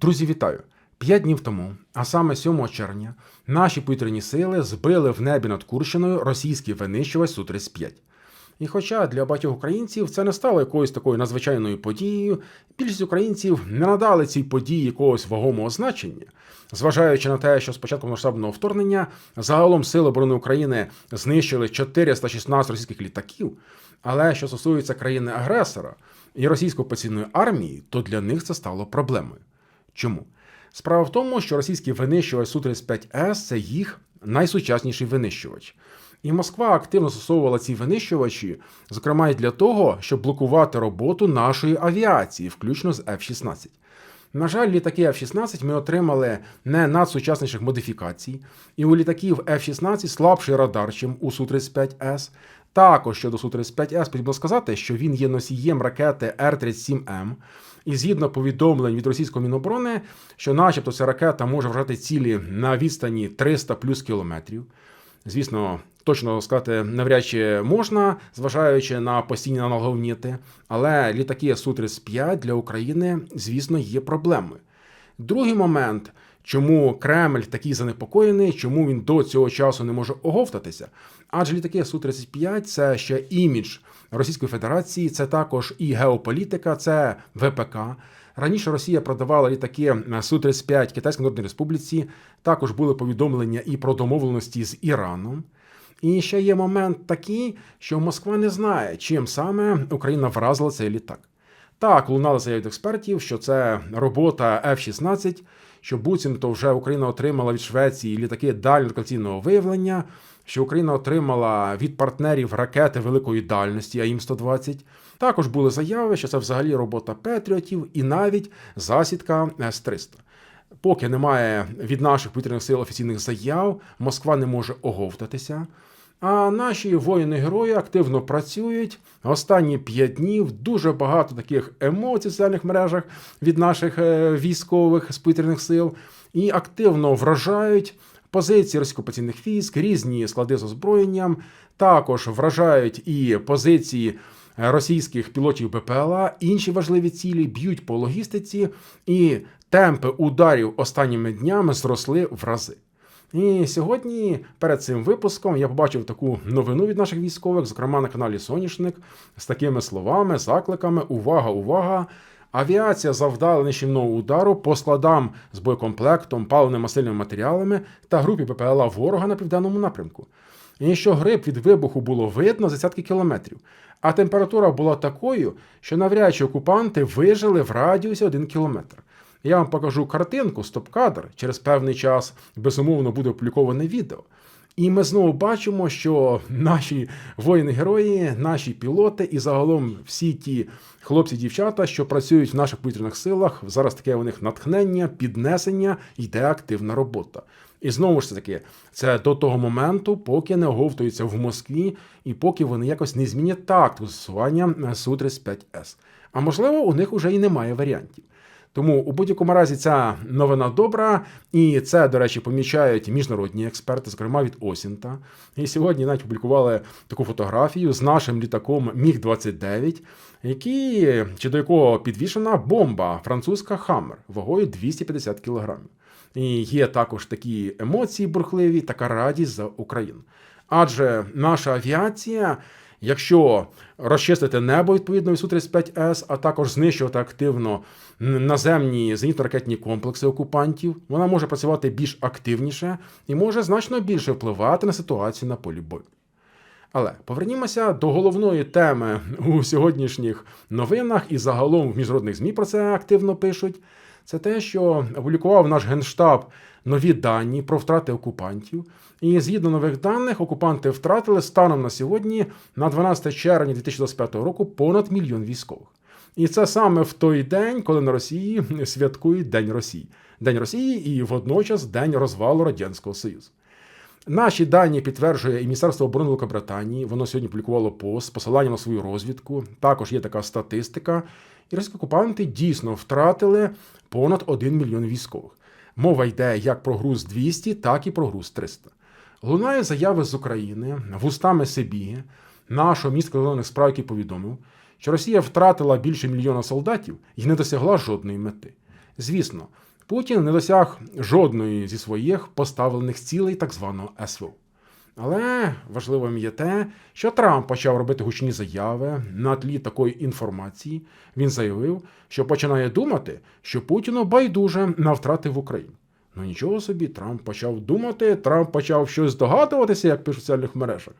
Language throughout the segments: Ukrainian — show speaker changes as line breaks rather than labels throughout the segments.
Друзі, вітаю! П'ять днів тому, а саме 7 червня, наші повітряні сили збили в небі над Курщиною російський винищувач Су-35. І хоча для багатьох українців це не стало якоюсь такою надзвичайною подією, більшість українців не надали цій події якогось вагомого значення, зважаючи на те, що з початку масштабного вторгнення загалом Сили оборони України знищили 416 російських літаків. Але що стосується країни-агресора і російської окупаційної армії, то для них це стало проблемою. Чому? Справа в тому, що російський винищувач Су-35С це їх найсучасніший винищувач. І Москва активно застосовувала ці винищувачі, зокрема і для того, щоб блокувати роботу нашої авіації, включно з F-16. На жаль, літаки F-16 ми отримали не надсучасніших модифікацій, і у літаків F-16 слабший радар, чим у Су-35С. Також щодо Су-35С, потрібно сказати, що він є носієм ракети Р-37М. І згідно повідомлень від російської міноборони, що, начебто, ця ракета може вражати цілі на відстані 300 плюс кілометрів. Звісно, точно сказати навряд чи можна, зважаючи на постійні аналоговніти, але літаки Су-35 для України, звісно, є проблемою. Другий момент, чому Кремль такий занепокоєний, чому він до цього часу не може оговтатися. Адже літаки Су-35 це ще імідж Російської Федерації, це також і геополітика, це ВПК. Раніше Росія продавала літаки Су-35 Китайській Народній Республіці. Також були повідомлення і про домовленості з Іраном. І ще є момент такий, що Москва не знає, чим саме Україна вразила цей літак. Так, лунали заяви експертів, що це робота F-16, що буцімто вже Україна отримала від Швеції літаки дальньокаційного виявлення, що Україна отримала від партнерів ракети великої дальності АІМ-120. Також були заяви, що це взагалі робота Петріотів і навіть засідка С-300. Поки немає від наших повітряних сил офіційних заяв, Москва не може оговтатися. А наші воїни-герої активно працюють. Останні п'ять днів дуже багато таких емоцій в соціальних мережах від наших військових з повітряних сил і активно вражають позиції російсько-окупаційних військ, різні склади з озброєнням. Також вражають і позиції російських пілотів БПЛА, інші важливі цілі б'ють по логістиці, і темпи ударів останніми днями зросли в рази. І сьогодні перед цим випуском я побачив таку новину від наших військових, зокрема на каналі Соняшник, з такими словами, закликами: Увага, увага! Авіація завдала нищівного удару по складам з боєкомплектом, паливними масильними матеріалами та групі ППЛА ворога на південному напрямку. І що гриб від вибуху було видно за десятки кілометрів, а температура була такою, що навряд окупанти вижили в радіусі один кілометр. Я вам покажу картинку, стоп-кадр. Через певний час, безумовно, буде опубліковане відео. І ми знову бачимо, що наші воїни-герої, наші пілоти і загалом всі ті хлопці, дівчата, що працюють в наших повітряних силах, зараз таке у них натхнення, піднесення, йде активна робота. І знову ж таки, це до того моменту, поки не оговтуються в Москві, і поки вони якось не змінять такт застосування Су-35С. А можливо, у них вже і немає варіантів. Тому у будь-якому разі ця новина добра, і це, до речі, помічають міжнародні експерти, зокрема від Осінта. І сьогодні навіть публікували таку фотографію з нашим літаком Міг 29 який чи до якого підвішена бомба французька Хаммер вагою 250 кг. І є також такі емоції бурхливі, така радість за Україну. Адже наша авіація. Якщо розчистити небо відповідно від Су-35С, а також знищувати активно наземні зенітно-ракетні комплекси окупантів, вона може працювати більш активніше і може значно більше впливати на ситуацію на полі бою. Але повернімося до головної теми у сьогоднішніх новинах і загалом в міжнародних ЗМІ про це активно пишуть. Це те, що опублікував наш генштаб нові дані про втрати окупантів. І згідно нових даних, окупанти втратили станом на сьогодні, на 12 червня 2025 року, понад мільйон військових. І це саме в той день, коли на Росії святкують День Росії, День Росії і водночас День розвалу Радянського Союзу. Наші дані підтверджує і Міністерство оборони Великобританії. Воно сьогодні публікувало пост з посиланням на свою розвідку. Також є така статистика. І російські окупанти дійсно втратили понад 1 мільйон військових. Мова йде як про груз 200, так і про груз 300. Лунає заяви з України вустами Себіги, нашого міністра закордонних справ, який повідомив, що Росія втратила більше мільйона солдатів і не досягла жодної мети. Звісно, Путін не досяг жодної зі своїх поставлених цілей так званого СВО. Але важливим є те, що Трамп почав робити гучні заяви на тлі такої інформації. Він заявив, що починає думати, що Путіну байдуже на втрати в Україні. Ну нічого собі, Трамп почав думати, Трамп почав щось здогадуватися, як пишуть в соціальних мережах.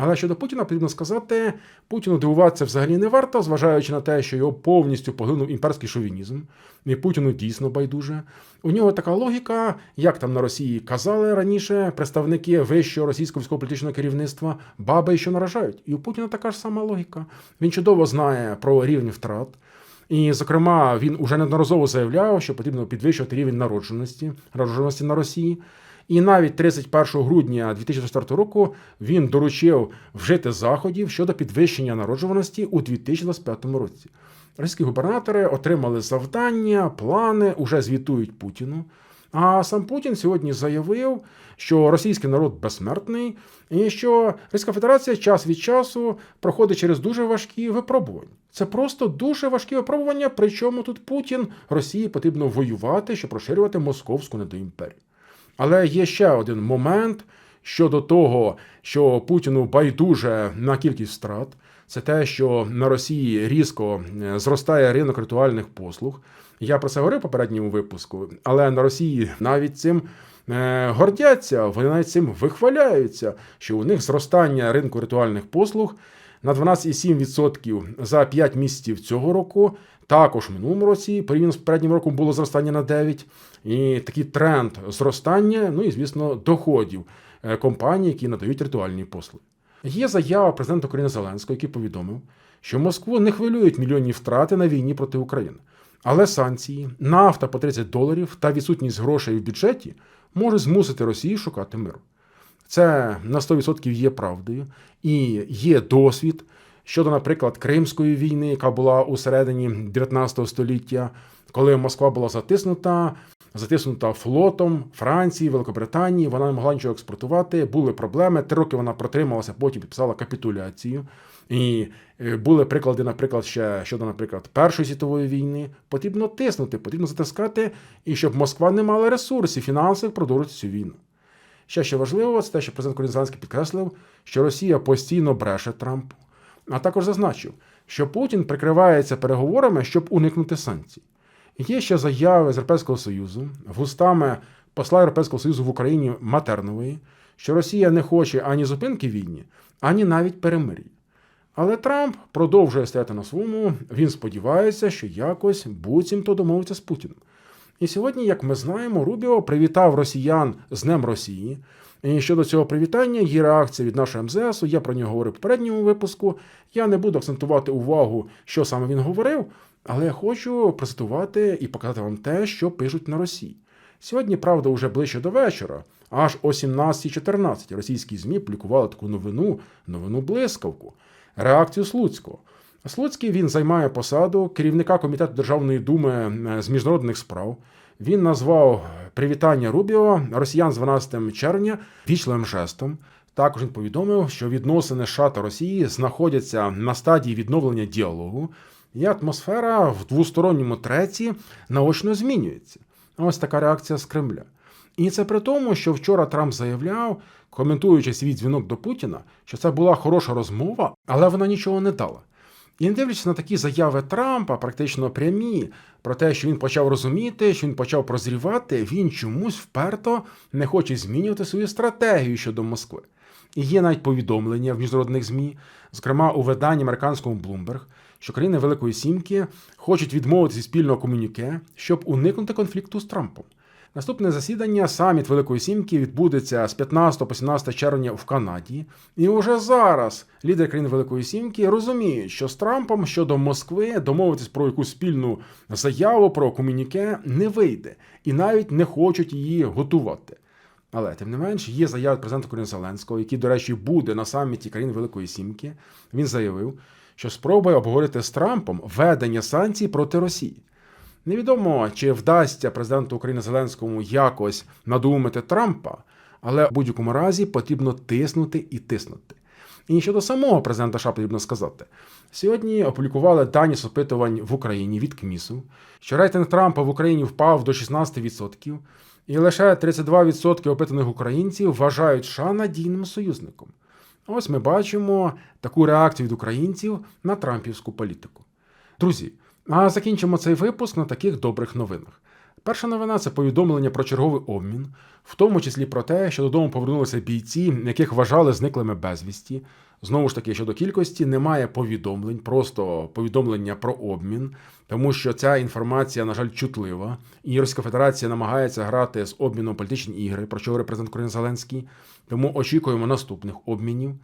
Але щодо Путіна потрібно сказати, Путіну дивуватися взагалі не варто, зважаючи на те, що його повністю поглинув імперський шовінізм, і Путіну дійсно байдуже. У нього така логіка, як там на Росії казали раніше представники вищого російського військово-політичного керівництва, баби що наражають. І у Путіна така ж сама логіка. Він чудово знає про рівень втрат. І, зокрема, він уже неодноразово заявляв, що потрібно підвищувати рівень народженості, народженості на Росії. І навіть 31 грудня 2004 року він доручив вжити заходів щодо підвищення народжуваності у 2025 році. Російські губернатори отримали завдання, плани, уже звітують Путіну. А сам Путін сьогодні заявив, що російський народ безсмертний, і що Російська Федерація час від часу проходить через дуже важкі випробування. Це просто дуже важкі випробування. Причому тут Путін Росії потрібно воювати, щоб розширювати московську недоімперію. Але є ще один момент щодо того, що Путіну байдуже на кількість втрат. Це те, що на Росії різко е, зростає ринок ритуальних послуг. Я про це говорив в попередньому випуску, але на Росії навіть цим е, гордяться, вони навіть цим вихваляються, що у них зростання ринку ритуальних послуг на 12,7% за 5 місяців цього року. Також в минулому році, порівняно з попереднім роком, було зростання на 9%. І такий тренд зростання, ну і звісно, доходів е, компаній, які надають ритуальні послуги. Є заява президента України Зеленського, який повідомив, що Москву не хвилюють мільйонні втрати на війні проти України. Але санкції, нафта по 30 доларів та відсутність грошей в бюджеті може змусити Росію шукати миру. Це на 100% є правдою і є досвід щодо, наприклад, Кримської війни, яка була у середині 19 століття, коли Москва була затиснута, затиснута флотом Франції, Великобританії, вона не могла нічого експортувати. Були проблеми. Три роки вона протрималася, потім підписала капітуляцію. І е, були приклади, наприклад, ще щодо, наприклад, Першої світової війни. Потрібно тиснути, потрібно затискати, і щоб Москва не мала ресурсів фінансових продовжити цю війну. Ще що важливо, це те, що президент Зеленський підкреслив, що Росія постійно бреше Трампу, а також зазначив, що Путін прикривається переговорами, щоб уникнути санкцій. Є ще заяви з Європейського Союзу вустами посла Європейського Союзу в Україні Матернової, що Росія не хоче ані зупинки війні, ані навіть перемир'я. Але Трамп продовжує стояти на своєму, він сподівається, що якось буцімто домовиться з Путіним. І сьогодні, як ми знаємо, Рубіо привітав росіян з Днем Росії. І щодо цього привітання, є реакція від нашого МЗСу. Я про нього говорив в попередньому випуску. Я не буду акцентувати увагу, що саме він говорив, але я хочу процитувати і показати вам те, що пишуть на Росії. Сьогодні, правда, вже ближче до вечора, аж о 17.14 російські ЗМІ публікували таку новину, новину блискавку, реакцію Слуцького. Слуцький він займає посаду керівника комітету Державної думи е, з міжнародних справ. Він назвав привітання Рубіо росіян з 12 червня вічливим жестом. Також він повідомив, що відносини США та Росії знаходяться на стадії відновлення діалогу, і атмосфера в двосторонньому треці наочно змінюється. Ось така реакція з Кремля. І це при тому, що вчора Трамп заявляв, коментуючи свій дзвінок до Путіна, що це була хороша розмова, але вона нічого не дала. І не дивлячись на такі заяви Трампа, практично прямі, про те, що він почав розуміти, що він почав прозрівати, він чомусь вперто не хоче змінювати свою стратегію щодо Москви. І є навіть повідомлення в міжнародних ЗМІ, зокрема у виданні американському Bloomberg, що країни Великої Сімки хочуть відмовитися спільного комуніке, щоб уникнути конфлікту з Трампом. Наступне засідання саміт Великої Сімки відбудеться з 15 по 17 червня в Канаді. І уже зараз лідери країн Великої Сімки розуміють, що з Трампом щодо Москви домовитись про якусь спільну заяву про комуніке не вийде і навіть не хочуть її готувати. Але тим не менш є заява президента України Зеленського, який, до речі, буде на саміті країн Великої Сімки. Він заявив, що спробує обговорити з Трампом введення санкцій проти Росії. Невідомо, чи вдасться президенту України Зеленському якось надумати Трампа, але в будь-якому разі потрібно тиснути і тиснути. І щодо самого президента США потрібно сказати. Сьогодні опублікували дані з опитувань в Україні від КМІСу, що рейтинг Трампа в Україні впав до 16%, і лише 32% опитаних українців вважають США надійним союзником. Ось ми бачимо таку реакцію від українців на трампівську політику. Друзі, а закінчимо цей випуск на таких добрих новинах. Перша новина це повідомлення про черговий обмін, в тому числі про те, що додому повернулися бійці, яких вважали зниклими безвісті. Знову ж таки, щодо кількості немає повідомлень, просто повідомлення про обмін, тому що ця інформація, на жаль, чутлива, і Російська Федерація намагається грати з обміном політичні ігри, про що президент України Зеленський. Тому очікуємо наступних обмінів.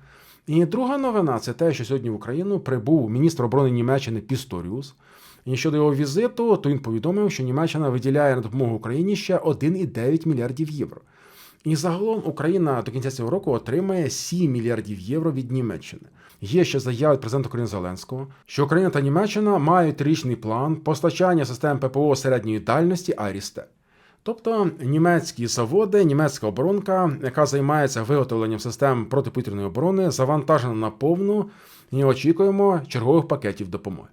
І друга новина це те, що сьогодні в Україну прибув міністр оборони Німеччини Пісторіус. І щодо його візиту, то він повідомив, що Німеччина виділяє на допомогу Україні ще 1,9 мільярдів євро. І загалом Україна до кінця цього року отримає 7 мільярдів євро від Німеччини. Є ще заяви президента України Зеленського, що Україна та Німеччина мають річний план постачання систем ППО середньої дальності Арісте. Тобто німецькі заводи, німецька оборонка, яка займається виготовленням систем протиповітряної оборони, завантажена на повну і очікуємо чергових пакетів допомоги.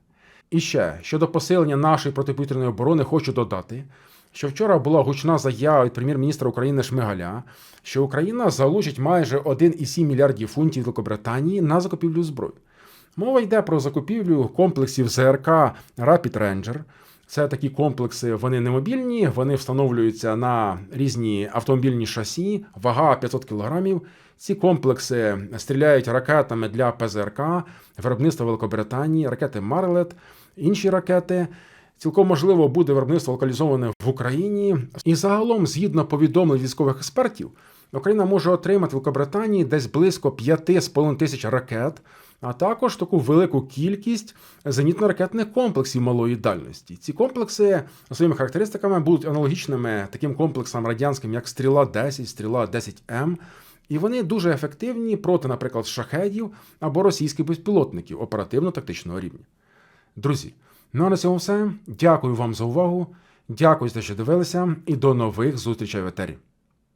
І ще щодо посилення нашої протиповітряної оборони, хочу додати, що вчора була гучна заява від прем'єр-міністра України Шмигаля, що Україна залучить майже 1,7 мільярдів фунтів Великобританії на закупівлю зброї. Мова йде про закупівлю комплексів ЗРК Rapid Ranger. Це такі комплекси, вони не мобільні, вони встановлюються на різні автомобільні шасі, вага 500 кг. Ці комплекси стріляють ракетами для ПЗРК, виробництва Великобританії, ракети Марлет, інші ракети. Цілком можливо буде виробництво локалізоване в Україні. І загалом, згідно повідомлень військових експертів, Україна може отримати в Великобританії десь близько 5,5 тисяч ракет, а також таку велику кількість зенітно-ракетних комплексів малої дальності. Ці комплекси своїми характеристиками будуть аналогічними таким комплексам радянським, як Стріла 10, Стріла 10М. І вони дуже ефективні проти, наприклад, шахедів або російських безпілотників оперативно-тактичного рівня. Друзі, ну а на цьому все. Дякую вам за увагу. Дякую за що дивилися, і до нових зустрічей в етері.